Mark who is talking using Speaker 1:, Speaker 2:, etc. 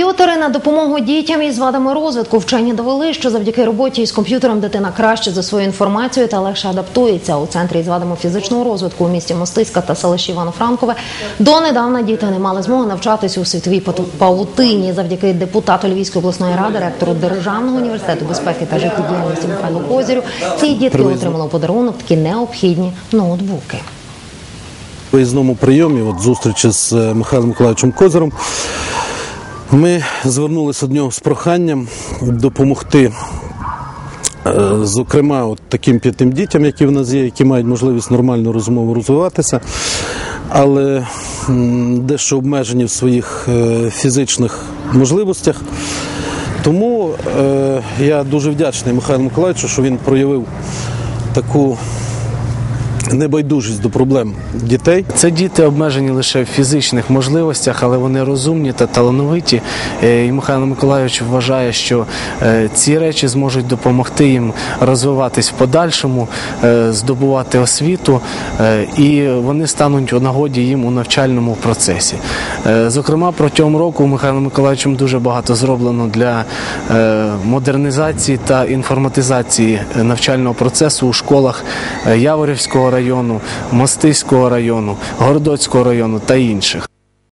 Speaker 1: Комп'ютери на допомогу дітям із вадами розвитку. Вчені довели, що завдяки роботі із комп'ютером дитина краще засвоює інформацію та легше адаптується. У центрі із вадами фізичного розвитку у місті Мостиська та селищі Івано-Франкове донедавна діти не мали змоги навчатися у світовій павутині. Завдяки депутату Львівської обласної ради, ректору Державного університету безпеки та життєдіяльності Михайлу Козірю, ці дітки отримали у подарунок такі необхідні ноутбуки.
Speaker 2: виїзному прийомі, от зустрічі з е, Михайлом Миколаївичем Козиром, ми звернулися до нього з проханням допомогти. е, Зокрема, от таким п'ятим дітям, які в нас є, які мають можливість нормально розумово розвиватися, але дещо обмежені в своїх е, фізичних можливостях. Тому е, я дуже вдячний Михайлу Миколаївичу, що він проявив таку небайдужість до проблем дітей.
Speaker 3: Це діти обмежені лише в фізичних можливостях, але вони розумні та талановиті. Е, І Михайло Миколайович вважає, що е, ці речі зможуть допомогти їм розвиватись в подальшому, е, здобувати освіту, і вони стануть у нагоді їм у навчальному процесі. Зокрема, протягом року Михайлом Миколаївичем дуже багато зроблено для модернізації та інформатизації навчального процесу у школах Яворівського району, Мостиського району, Городоцького району та інших.